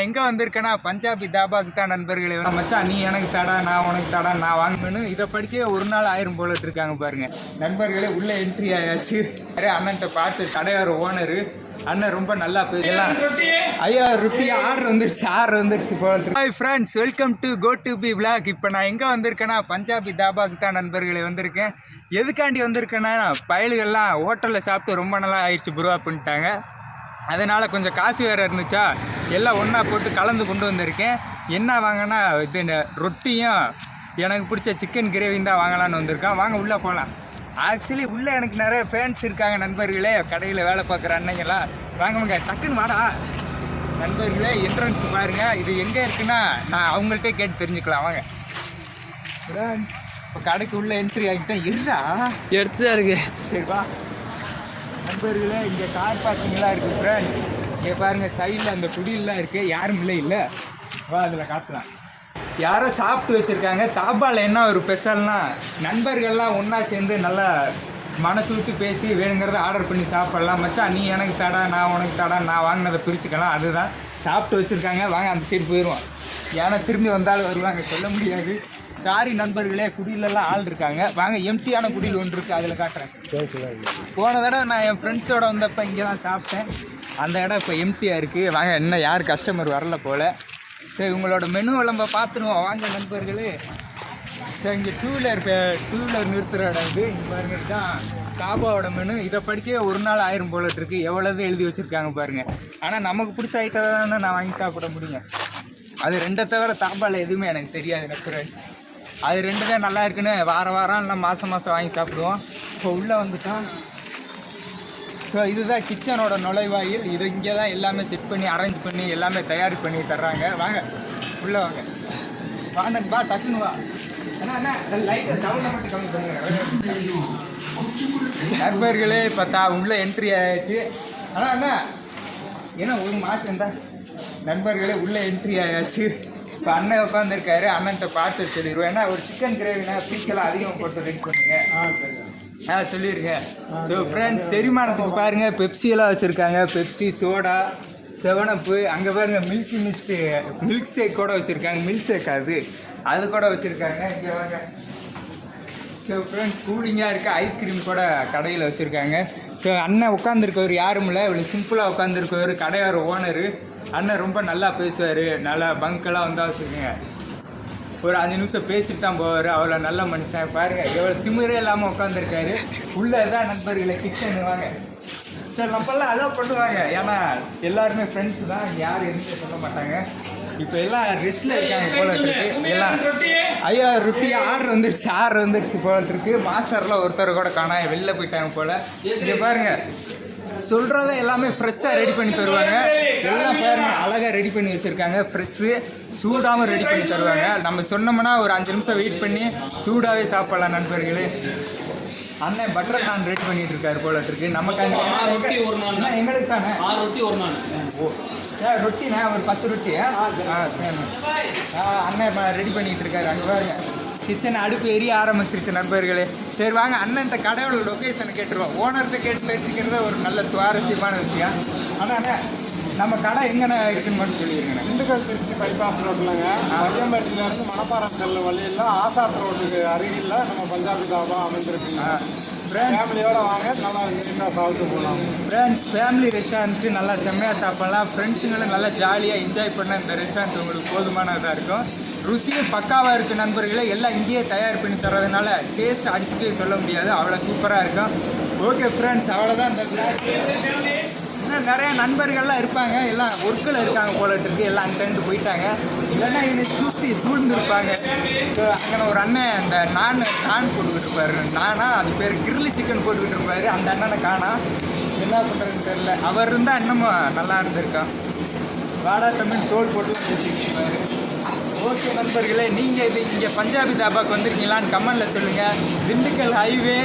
நான் எங்கே வந்திருக்கேன்னா பஞ்சாபி தாபாக்கு தான் நண்பர்களே. மச்சான் நீ எனக்கு தடா நான் உனக்கு தடா நான் வாங்கணும் இதை படிக்க ஒரு நாள் ஆயிரம் போல இருக்காங்க பாருங்க. நண்பர்களே உள்ள என்ட்ரி ஆயாச்சு. அரே அண்ணன்ட்ட பார்த்து கடையார் ஓனரு அண்ணன் ரொம்ப நல்லா பேசலாம் ஐயா ருப்பி ஆர்டர் வந்துருச்சு ஆர்டர் வந்துருச்சு போல hi friends welcome to go to B vlog இப்போ நான் எங்கே வந்திருக்கேன்னா பஞ்சாபி தாபாக்கு தான் நண்பர்களே வந்திருக்கேன். எதுக்காண்டி வந்திருக்கேன்னா பயலுகள்லாம் ஹோட்டலில் சாப்பிட்டு ரொம்ப நாளாக ஆயிடுச்சு ப்ரோ அப்படின்ட்டாங்க. அதனால் கொஞ்சம் காசு வேறு இருந்துச்சா? எல்லாம் ஒன்றா போட்டு கலந்து கொண்டு வந்திருக்கேன். என்ன வாங்கினா இது ரொட்டியும் எனக்கு பிடிச்ச சிக்கன் கிரேவியும் தான் வாங்கலான்னு வந்திருக்கேன் வாங்க உள்ளே போகலாம் ஆக்சுவலி உள்ளே எனக்கு நிறைய ஃபேன்ஸ் இருக்காங்க நண்பர்களே. கடையில் வேலை பார்க்குற அன்னைங்கெல்லாம் வாங்க டக்குன்னு வாடா. நண்பர்களே என்ட்ரன்ஸ் பாருங்க. இது எங்கே இருக்குன்னா நான் அவங்கள்ட்டே கேட்டு தெரிஞ்சுக்கலாம். வாங்க. இப்போ கடைக்கு உள்ள என்ட்ரி ஆகிட்டேன் இருடா. எடுத்து தான் இருக்கு. சரி வா. நண்பர்களே இங்கே கார் பார்க்கிங்லாம் இருக்குது ஃப்ரெண்ட் இங்கே பாருங்கள் சைடில் அந்த குடியெல்லாம் இருக்குது யாரும் இல்லை இல்லை. வா அதில் காட்டலாம். யாரோ சாப்பிட்டு வச்சுருக்காங்க. தாபாவில் என்ன ஒரு ஸ்பெஷல்னா நண்பர்கள்லாம் ஒன்றா சேர்ந்து நல்லா மனசு விட்டு பேசி வேணுங்கிறத ஆர்டர் பண்ணி சாப்பிட்லாம். மச்சான் நீ எனக்கு தடா நான் உனக்கு தடா நான் வாங்கினதை பிரிச்சுக்கலாம். அதுதான். சாப்பிட்டு வச்சுருக்காங்க. வாங்க அந்த சைடு போயிடுவோம். ஏன்னா திரும்பி வந்தாலும் வருவாங்க. சொல்ல முடியாது. சாரி நண்பர்களே குடியிலலாம் ஆள் இருக்காங்க. வாங்க எம்டியான குடியில் ஒன்று இருக்குது அதில் காட்டுறேன். போன தடவை நான் என் ஃப்ரெண்ட்ஸோட வந்தப்போ இங்கே தான் சாப்பிட்டேன். அந்த இடம் இப்போ எம்டியாக இருக்குது வாங்க இன்னும் யார் கஸ்டமர் வரல போல். சரி உங்களோட மெனு விளம்ப பார்த்துருவோம் வாங்க நண்பர்களே. சரி இங்கே டூ வீலர் டூ வீலர் நிறுத்துகிற இடம் இது. இங்கே பாருங்க இதுதான் காபாவோட மெனு இதை படிக்க ஒரு நாள் ஆயிரம் போல இருக்கு. எவ்வளோது எழுதி வச்சுருக்காங்க பாருங்கள் ஆனால் நமக்கு பிடிச்ச ஐட்டம் தானே நான் வாங்கி சாப்பிட முடியும். அது ரெண்டை தவிர தாபாவில் எதுவுமே எனக்கு தெரியாது நெக்ஸ்ட் அது ரெண்டு தான் நல்லா இருக்குன்னு வார வாரம் இல்லை மாதம் மாதம் வாங்கி சாப்பிடுவோம். இப்போ உள்ளே வந்துட்டால் ஸோ இதுதான் கிச்சனோட நுழைவாயில். இது இங்கே தான் எல்லாமே செட் பண்ணி அரேஞ்ச் பண்ணி எல்லாமே தயார் பண்ணி தர்றாங்க. வாங்க. உள்ளே வாங்க. வாங்க வா டக்குன்னு வா. அண்ணா பண்ணுங்க. நண்பர்களே இப்போ தா உள்ளே என்ட்ரி ஆயாச்சு. ஆனால் அண்ணா. ஏன்னா ஒரு மாற்றம் தான். நண்பர்களே உள்ளே என்ட்ரி ஆயாச்சு. இப்போ அண்ணன் உட்காந்துருக்காரு அண்ணன்ட்ட பார்சல் சொல்லிடுவோம். ஏன்னா ஒரு சிக்கன் கிரேவினா பீச்செல்லாம் அதிகம் போட்டு ரெடி பண்ணுங்க. ஆ சரி ஆ சொல்லியிருக்கேன் ஸோ ஃப்ரெண்ட்ஸ் செரிமானத்துக்கு பாருங்கள் பெப்சி எல்லாம் வச்சுருக்காங்க. பெப்சி சோடா செவனப்பு அங்கே பாருங்கள் மில்கி மிஸ்ட்டு மில்க் ஷேக் கூட வச்சுருக்காங்க. மில்க் ஷேக் அது. அது கூட வச்சுருக்காங்க. இங்கே வாங்க. ஸோ ஃப்ரெண்ட்ஸ் கூலிங்காக இருக்க ஐஸ்கிரீம் கூட கடையில் வச்சுருக்காங்க. ஸோ அண்ணன் உட்காந்துருக்கவர் யாரும் இல்லை. இவ்வளோ சிம்பிளாக உட்காந்துருக்கவர் கடையார் ஓனரு அண்ணன் ரொம்ப நல்லா பேசுவார். நல்லா பங்கெல்லாம் வந்தால் வச்சுருக்கேங்க ஒரு அஞ்சு நிமிஷம் பேசிட்டு தான் போவார். அவ்வளோ நல்ல மனுஷன். பாருங்க எவ்வளோ திமிரே இல்லாமல் உட்காந்துருக்காரு உள்ளே தான் நண்பர்களை கிச்சன் வாங்க சார் நம்மளாம் அலோவ் பண்ணுவாங்க. ஏன்னா எல்லாருமே ஃப்ரெண்ட்ஸ் தான். யாரும் எதுவுமே சொல்ல மாட்டாங்க. இப்போ எல்லாம் ரெஸ்ட்டில் இருக்காங்க போல இருக்கு. எல்லாம் ஐயா ருப்பி ஆர்டர் வந்துருச்சு ஆர்டர் வந்துருச்சு போல இருக்கு. மாஸ்டரில் ஒருத்தர் கூட காணா வெளில போயிட்டாங்க போல. இங்கே பாருங்க சொல்கிறத எல்லாமே ஃப்ரெஷ்ஷாக ரெடி பண்ணி தருவாங்க. எல்லாம் பாருங்க அழகாக ரெடி பண்ணி வச்சுருக்காங்க. ஃப்ரெஷ்ஷு சூடாகவும் ரெடி பண்ணி தருவாங்க. நம்ம சொன்னோம்னா ஒரு அஞ்சு நிமிஷம் வெயிட் பண்ணி சூடாகவே சாப்பிடலாம் நண்பர்களே. அண்ணன் பட்டர் நான் ரெடி பண்ணிட்டு இருக்காரு போல இருக்கு. நமக்கு ரொட்டி ஒரு நாள். எங்களுக்கு தானே? ஆறு ரொட்டி ஒரு நாள். ஓ. ஏ, ரொட்டிண்ணே ஒரு பத்து ரொட்டி. ஆ அண்ணன் ரெடி பண்ணிட்டு இருக்காரு. அங்கே பாருங்க. கிச்சன் அடுப்பு எரிய ஆரம்பிச்சிருச்சு நண்பர்களே. சரி வாங்க. அண்ணன்ட்ட கடையோட லொக்கேஷனை கேட்டுருவோம். ஓனர்கிட்ட கேட்டு தெரிஞ்சுக்கிறது ஒரு நல்ல சுவாரஸ்யமான விஷயம். ஆனால் நம்ம கடை எங்கண்ணே இருக்குன்னு மட்டும் சொல்லிடுங்கண்ணே. திண்டுக்கல் திருச்சி பைபாஸ் ரோட்லங்க மதியம்பேட்டில இருந்து மணப்பாறை செல்ல வழியில் ஆசாத் ரோட்டுக்கு அருகில் நம்ம பஞ்சாபி தாபா அமைந்திருக்குங்க ஃபேமிலியோட வாங்க நல்லா நீட்டாக சாப்பிட்டு போகலாம் ஃப்ரெண்ட்ஸ் ஃபேமிலி ரெஸ்டாரண்ட்டு நல்லா செம்மையாக சாப்பிடலாம். ஃப்ரெண்ட்ஸுங்களும் நல்லா ஜாலியாக என்ஜாய் பண்ண இந்த ரெஸ்டாரண்ட் உங்களுக்கு போதுமானதாக இருக்கும். ருசியும் பக்காவாக இருக்குது நண்பர்களே. எல்லாம் இங்கேயே தயார் பண்ணி தர்றதுனால டேஸ்ட் அடிச்சுட்டே சொல்ல முடியாது. அவ்வளோ சூப்பராக இருக்கும். ஓகே ஃப்ரெண்ட்ஸ் அவ்வளோதான் இந்த நிறையா நண்பர்கள்லாம் இருப்பாங்க. எல்லாம் ஒர்க்கில் இருக்காங்க போலட்டுருக்கு. எல்லாம் அங்கேருந்து போயிட்டாங்க. இல்லைன்னா என்னை சுற்றி சூழ்ந்து இருப்பாங்க ஸோ அங்கே ஒரு அண்ணன் அந்த நான் நான் போட்டுக்கிட்டு இருப்பாரு. நானா அது பேர் கிரில்லி சிக்கன் போட்டுக்கிட்டு இருப்பாரு. அந்த அண்ணனை காணா. என்ன பண்ணுறதுன்னு தெரில அவர் இருந்தால் இன்னமும் நல்லா இருந்திருக்கான் வாடா தமிழ் தோல் போட்டு பேசிக்கிட்டு ஓகே நண்பர்களே நீங்கள் இது இங்கே பஞ்சாபி தாபாக்கு வந்திருக்கீங்களான்னு கமெண்டில் சொல்லுங்கள் திண்டுக்கல் ஹைவே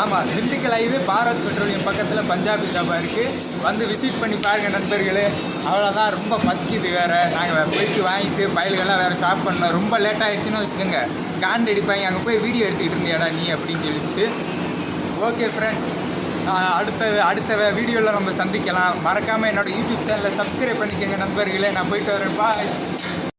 ஆமாம் திண்டுக்கல் ஹைவே பாரத் பெட்ரோலியம் பக்கத்தில் பஞ்சாபி தாபா இருக்குது வந்து விசிட் பண்ணி பாருங்கள் நண்பர்களே. அவ்வளோதான் ரொம்ப பசிக்குது வேறு. நாங்கள் போயிட்டு வாங்கிட்டு பயல்கள்லாம் வேறு ஸ்டாப் பண்ணோம். ரொம்ப லேட் ஆகிடுச்சுன்னு வச்சுக்கோங்க. காண்ட் அடிப்பாங்க. அங்கே போய் வீடியோ எடுத்துக்கிட்டு இருந்தியாடா நீ அப்படின்னு சொல்லிட்டு. ஓகே ஃப்ரெண்ட்ஸ் அடுத்த அடுத்த வீடியோவில் நம்ம சந்திக்கலாம். மறக்காமல் என்னோடய யூடியூப் சேனலை சப்ஸ்கிரைப் பண்ணிக்கோங்க நண்பர்களே. நான் போயிட்டு வரேன். பாய்